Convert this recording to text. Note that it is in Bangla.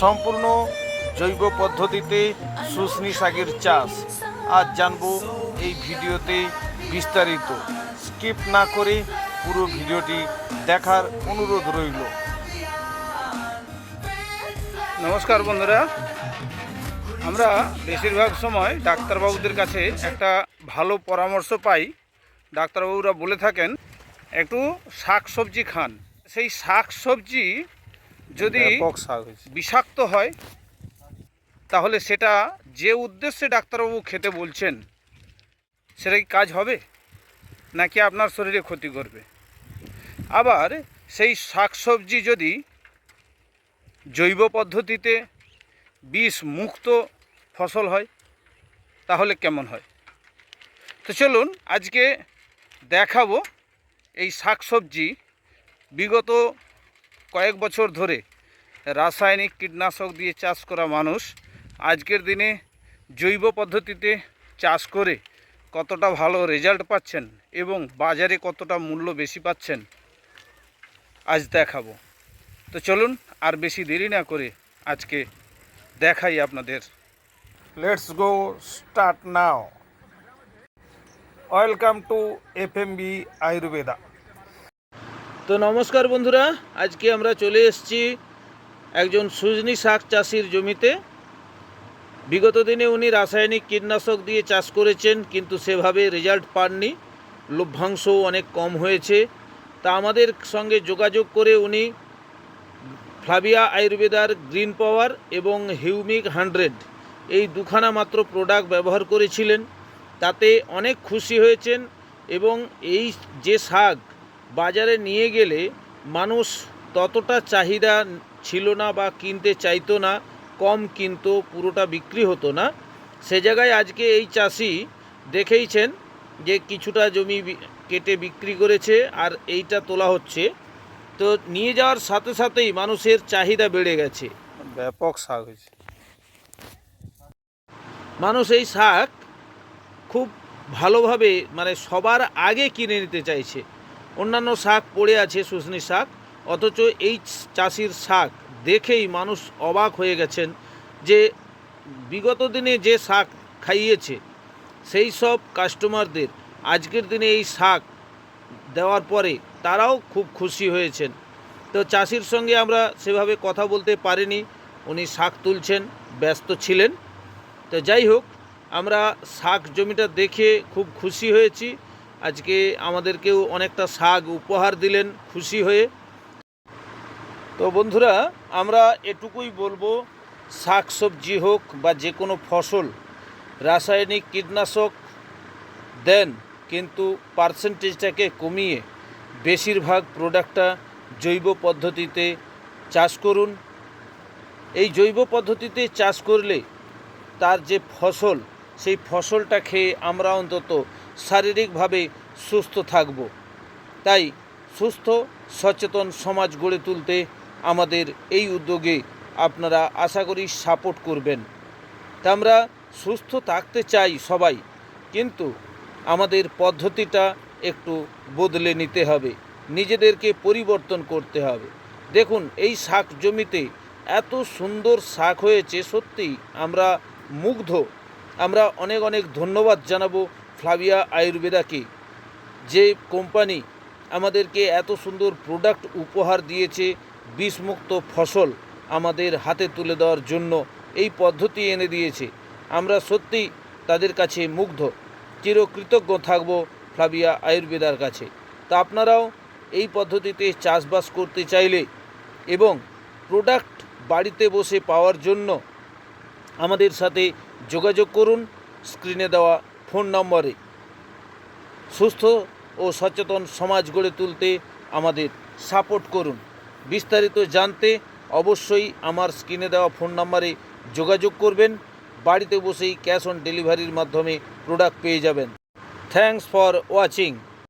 সম্পূর্ণ জৈব পদ্ধতিতে শুশনি শাকের চাষ। আজ জানব এই ভিডিওতে বিস্তারিত। স্কিপ না করে পুরো ভিডিওটি দেখার অনুরোধ রইল। নমস্কার বন্ধুরা। আমরা বেশিরভাগ সময় ডাক্তারবাবুদের কাছে একটা ভালো পরামর্শ পাই। ডাক্তারবাবুরা বলে থাকেন, একটু শাক সবজি খান। সেই শাক সবজি যদি বিষাক্ত হয় তাহলে সেটা যে উদ্দেশ্যে ডাক্তারবাবু খেতে বলছেন সেটা কি কাজ হবে? নাকি আপনার শরীরে ক্ষতি করবে? আবার সেই শাকসবজি যদি জৈব পদ্ধতিতে বিষ মুক্ত ফসল হয় তাহলে কেমন হয়? তো চলুন আজকে দেখাবো এই শাকসবজি বিগত কয়েক বছর ধরে রাসায়নিক কীটনাশক দিয়ে চাষ করা মানুষ, আজকের দিনে জৈব পদ্ধতিতে চাষ করে কতটা ভালো রেজাল্ট পাচ্ছেন এবং বাজারে কতটা মূল্য বেশি পাচ্ছেন, আজ দেখাবো। তো চলুন আর বেশি দেরি না করে আজকে দেখাই আপনাদের। Let's go start now welcome to F M B Ayurveda তো নমস্কার বন্ধুরা, আজকে আমরা চলে এসেছি একজন সুজনি শাক চাষির জমিতে। বিগত দিনে উনি রাসায়নিক কীটনাশক দিয়ে চাষ করেছেন, কিন্তু সেভাবে রেজাল্ট পাননি। লভ্যাংশও অনেক কম হয়েছে। তা আমাদের সঙ্গে যোগাযোগ করে উনি ফ্লাভিয়া আয়ুর্বেদার গ্রিন পাওয়ার এবং হিউমিক হান্ড্রেড এই দুখানা মাত্র প্রোডাক্ট ব্যবহার করেছিলেন। তাতে অনেক খুশি হয়েছেন এবং এই যে শাক বাজারে নিয়ে গেলে মানুষ ততটা চাহিদা ছিল না বা কিনতে চাইতো না কম কিনতো পুরোটা বিক্রি হতো না। সে জায়গায় আজকে এই চাষি দেখেইছেন যে কিছুটা জমি কেটে বিক্রি করেছে আর এইটা তোলা হচ্ছে। তো নিয়ে যাওয়ার সাথে সাথেই মানুষের চাহিদা বেড়ে গেছে। ব্যাপক শাক হয়েছে। মানুষ এই শাক খুব ভালোভাবে মানে সবার আগে কিনে নিতে চাইছে। অন্যান্য শাক পড়ে আছে শুশনি শাক, অথচ এই চাষির শাক দেখেই মানুষ অবাক হয়ে গেছেন যে বিগত দিনে যে শাক খাইয়েছে, সেই সব কাস্টমারদের আজকের দিনে এই শাক দেওয়ার পরে তারাও খুব খুশি হয়েছেন। তো চাষির সঙ্গে আমরা সেভাবে কথা বলতে পারিনি, উনি শাক তুলছেন, ব্যস্ত ছিলেন। তো যাই হোক, আমরা শাক জমিটা দেখে খুব খুশি হয়েছি। আজকে আমাদেরকেও অনেকটা শাক উপহার দিলেন খুশি হয়ে। তো বন্ধুরা, আমরা এটুকুই বলব, শাক সবজি হোক বা যে কোনো ফসল, রাসায়নিক কীটনাশক দেন, কিন্তু পার্সেন্টেজটাকে কমিয়ে বেশিরভাগ প্রোডাক্টটা জৈব পদ্ধতিতে চাষ করুন। এই জৈব পদ্ধতিতে চাষ করলে তার যে ফসল সেই ফসলটা খেয়ে আমরা অন্তত শারীরিকভাবে সুস্থ থাকব। তাই সুস্থ, সচেতন সমাজ গড়ে তুলতে আমাদের এই উদ্যোগে আপনারা আশা করি সাপোর্ট করবেন। তা আমরা সুস্থ থাকতে চাই সবাই, কিন্তু আমাদের পদ্ধতিটা একটু বদলে নিতে হবে। নিজেদেরকে পরিবর্তন করতে হবে। দেখুন, এই শাক জমিতে এত সুন্দর শাক হয়েছে সত্যি আমরা মুগ্ধ। আমরা অনেক অনেক ধন্যবাদ জানাব ফ্লাভিয়া আয়ুর্বেদাকে, যে কোম্পানি আমাদেরকে এত সুন্দর প্রোডাক্ট উপহার দিয়েছে বিষমুক্ত ফসল আমাদের হাতে তুলে দেওয়ার জন্য, এই পদ্ধতি এনে দিয়েছে। আমরা সত্যি তাদের কাছে মুগ্ধ। চিরকৃতজ্ঞ থাকব ফ্লাভিয়া আয়ুর্বেদার কাছে। তা আপনারাও এই পদ্ধতিতে চাষবাস করতে চাইলে এবং প্রোডাক্ট বাড়িতে বসে পাওয়ার জন্য আমাদের সাথে যোগাযোগ করুন স্ক্রিনে দেওয়া ফোন নম্বরে সুস্থ ও সচেতন সমাজ গড়ে তুলতে আমাদের সাপোর্ট করুন। বিস্তারিত জানতে অবশ্যই আমার স্ক্রিনে দেওয়া ফোন নম্বরে যোগাযোগ করবেন। বাড়িতে বসেই ক্যাশ অন ডেলিভারির মাধ্যমে প্রোডাক্ট পেয়ে যাবেন। Thanks for watching